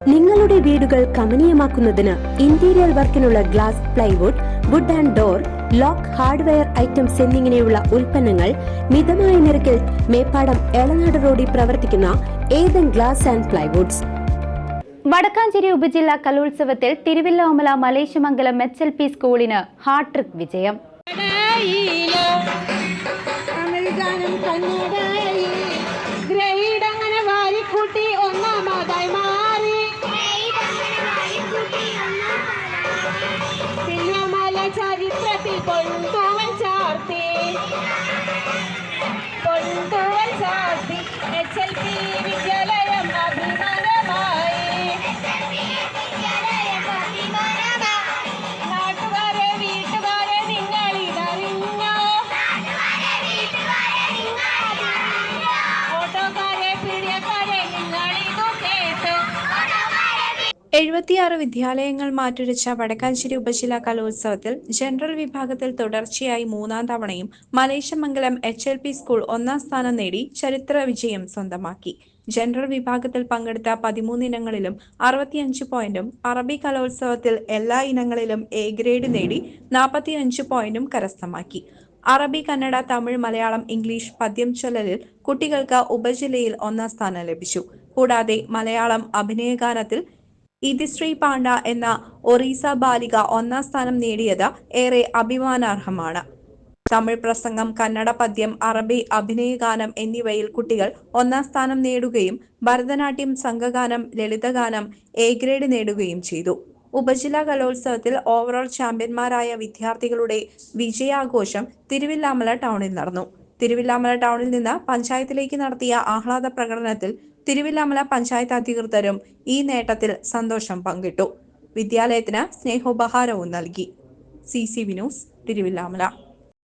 നിങ്ങളുടെ വീടുകൾ കമനീയമാക്കുന്നതിന് interior വർക്കിനുള്ള glass plywood wood and door lock hardware items എന്നിങ്ങനെയുള്ള ഉൽപ്പന്നങ്ങൾ മിതമായ നിരക്കിൽ മേപ്പാടം എളനാട് റോഡിൽ പ്രവർത്തിക്കുന്ന Ethan glass and plywoods Vadakkanchery ഉപജില്ലാ കലോത്സവത്തിൽ Thiruvilwamala Maleshamangalam H L P സ്കൂളിന് ഹാട്രിക് വിജയം. പൊൻതൂവൽ ചാർത്തി. പൊൻതൂവൽ ചാർത്തി. എച്ച് എൽ എഴുപത്തിയാറ് വിദ്യാലയങ്ങൾ മാറ്റുരച്ച വടക്കാഞ്ചേരി ഉപജില്ല കലോത്സവത്തിൽ ജനറൽ വിഭാഗത്തിൽ തുടർച്ചയായി മൂന്നാം തവണയും Maleshamangalam H L P school ഒന്നാം സ്ഥാനം നേടി ചരിത്ര വിജയം സ്വന്തമാക്കി. ജനറൽ വിഭാഗത്തിൽ പങ്കെടുത്ത പതിമൂന്ന് ഇനങ്ങളിലും അറുപത്തിയഞ്ച് പോയിന്റും അറബി കലോത്സവത്തിൽ എല്ലാ ഇനങ്ങളിലും എ ഗ്രേഡ് നേടി നാൽപ്പത്തിയഞ്ച് പോയിന്റും കരസ്ഥമാക്കി. അറബി കന്നഡ തമിഴ് മലയാളം ഇംഗ്ലീഷ് പദ്യം ചൊല്ലലിൽ കുട്ടികൾക്ക് ഉപജില്ലയിൽ ഒന്നാം സ്ഥാനം ലഭിച്ചു. കൂടാതെ മലയാളം അഭിനയഗാനത്തിൽ ഇതിശ്രീ പാണ്ഡ എന്ന ഒറീസ ബാലിക ഒന്നാം സ്ഥാനം നേടിയത് ഏറെ അഭിമാനാർഹമാണ്. തമിഴ് പ്രസംഗം കന്നഡ പദ്യം അറബി അഭിനയഗാനം എന്നിവയിൽ കുട്ടികൾ ഒന്നാം സ്ഥാനം നേടുകയും ഭരതനാട്യം സംഘഗാനം ലളിതഗാനം എ ഗ്രേഡ് നേടുകയും ചെയ്തു. ഉപജില്ലാ കലോത്സവത്തിൽ ഓവറോൾ ചാമ്പ്യന്മാരായ വിദ്യാർത്ഥികളുടെ വിജയാഘോഷം തിരുവില്ലാമല ടൗണിൽ നടന്നു. തിരുവില്ലാമല ടൗണിൽ നിന്ന് പഞ്ചായത്തിലേക്ക് നടത്തിയ ആഹ്ലാദ പ്രകടനത്തിൽ തിരുവില്ലാമല പഞ്ചായത്ത് അധികൃതരും ഈ നേട്ടത്തിൽ സന്തോഷം പങ്കിട്ടു. വിദ്യാലയത്തിന് സ്നേഹോപഹാരവും നൽകി. C C Vinos Thiruvilwamala.